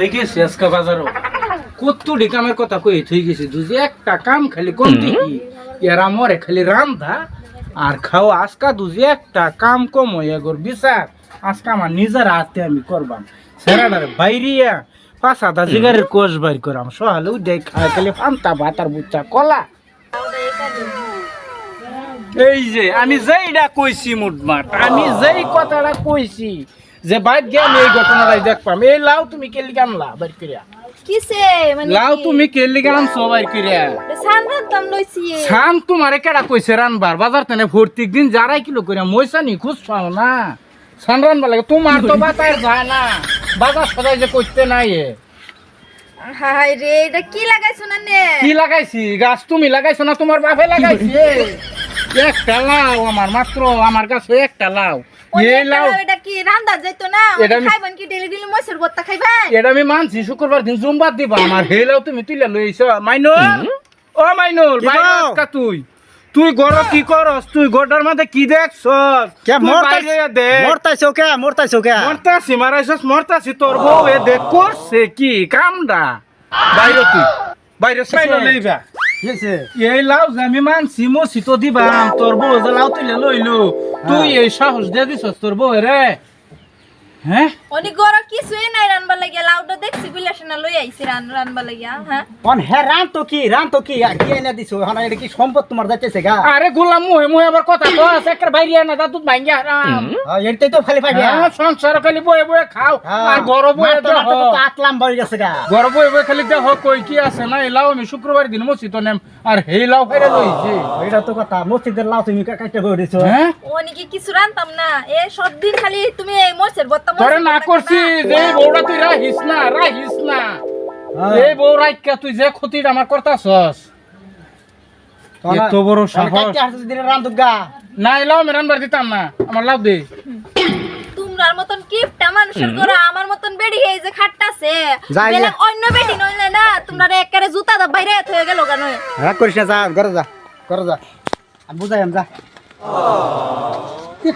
দেখিস আজকে বাজারও। কত্তুটি কামের কথা কই থই গেছি। দুজি একটা কাম খালি কোন দিকি এরা মরে খালি রান্ধা আর খাওয়া আজকা দুজি একটা কাম কম হয়ে গর বিচার। আজকে আমার নিজের হাতে আমি করবাম। সেরাডার বাইরিয়া পাঁচ আধা জিগারের কোষ বাইর করাম। সহালে উদয় খায় খালি ফান্তা ভাত আর বুচ্চা কলা। এই যে আমি যেইটা কইছি মুটমাট আমি যেই কথাটা কইছি যে বাইর গিয়ে আমি এই ঘটনাটাই দেখপাম এই লাউ তুমি কেলি গানলা বাইর করিয়া? কিসে? মানে কি? তুমি কেলি গান সবাই করিয়া? এটা সানরাত দাম লইছি। সান তোমারে কেডা কইছে রানবার? বাজার তেনে প্রত্যেক দিন যারাই কিলো করিয়া মইসা নি খুশ পাও না। সান রানবার লাগে তোমার তো বাতায় যায় না। বাজার সদাই যে করতে নাই এ। হাই রে এটা কি লাগাইছো না নে কি লাগাইছি? গাছ তুমি লাগাইছো না তোমার বাপে লাগাইছে? একটা লাউ আমার মাত্র আমার কাছে একটা লাউ। এই লাউ এটা কি রান্দা যাইতো না? এটা খাইবেন কি ডেলি ডেলি মইসের বত্তা খাইবেন? এটা আমি মানছি শুক্রবার দিন জুমবার দিবা। আমার হেলাও তুমি তুইলা লইছ মাইনুল ও মাইনুল কি বাইরে কও? তুই। তুই গর কি করস? তুই গোটার মধ্যে কি দেখছস? কে তুই মরতাই বাইরে দেখ। মরতাইছো কে মরতাইছো কে? মরতাছি মারাইছস মরতাছি। তোর বউ এ দেখ করছে কি কামডা? বাইরে তুই। বাইরে সাইড লইবা। এই লাউ আমি মানছি মসি তো দিবাম তোর বউ লাউ তুলে লইলো। তুই এই সাহস দিয়ে দিছস তোর বউ রে হ্যাঁ? অনেক গর কিছুই নাই রানবার লাগিয়া লাউটা দেখছি বিলাসনা লই আইছি রান রানবার লাগিয়া হ্যাঁ? অন হে রান তো কি রান তো কি আর কি এনে দিছো? এটা কি সম্পদ তোমার যাইতেছে গা? আরে গোলাম মুহে মুহে আবার কথা কস একের বাইরে না দাদু ভাঙ্গি হারাম এটাই তো খালি পাইবে। হ্যাঁ, সংসার খালি বয়ে বয়ে খাও আর ঘর বয়ে দেহ। আটলাম বাড়ি গেছে গা। ঘর বয়ে বয়ে খালি দেহ কই কি আছে? না এই লাউ আমি শুক্রবার দিন মসি তো নেম আর হেই লাউ ফেরে লইছি। এটা তো কথা মসজিদের লাউ তুমি কাটতে দিছো। হ্যাঁ? অনেকে কিছু রানতাম না? এ সব দিন খালি তুমি এই বত্তা তোরে না করছি যে বউটা তুই রাহিস না রাহিস না। হ্যাঁ। এই বউ রাইকা তুই যে ক্ষতিটা আমার করতাছস। এত বড় সাহস। না দিতাম না আমার লাউ দে। তোমরার মতন কিপটা মানুষের ঘরে আমার মতন বেডি এই যে খাটতাছে। অন্য বেডি নইলে না তোমরা একেবারে জুতা দা বাইরে হয়ে গেল কেন? রাগ করিস না যা ঘরে যা ঘরে যা। আমি বুঝাই যা।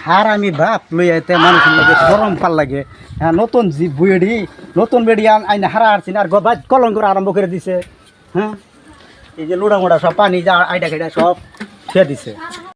হার আমি বাপ লই আইতে মানুষের লাগে গরম পাল লাগে। হ্যাঁ নতুন জি বুয়েডি, নতুন বেড়ি আইনে হারা হারছি আর গবাদ কলম করে আরম্ভ করে দিছে হ্যাঁ? এই যে লুড়া মোড়া সব পানি যা আইডা খাইডা সব খেয়ে দিছে।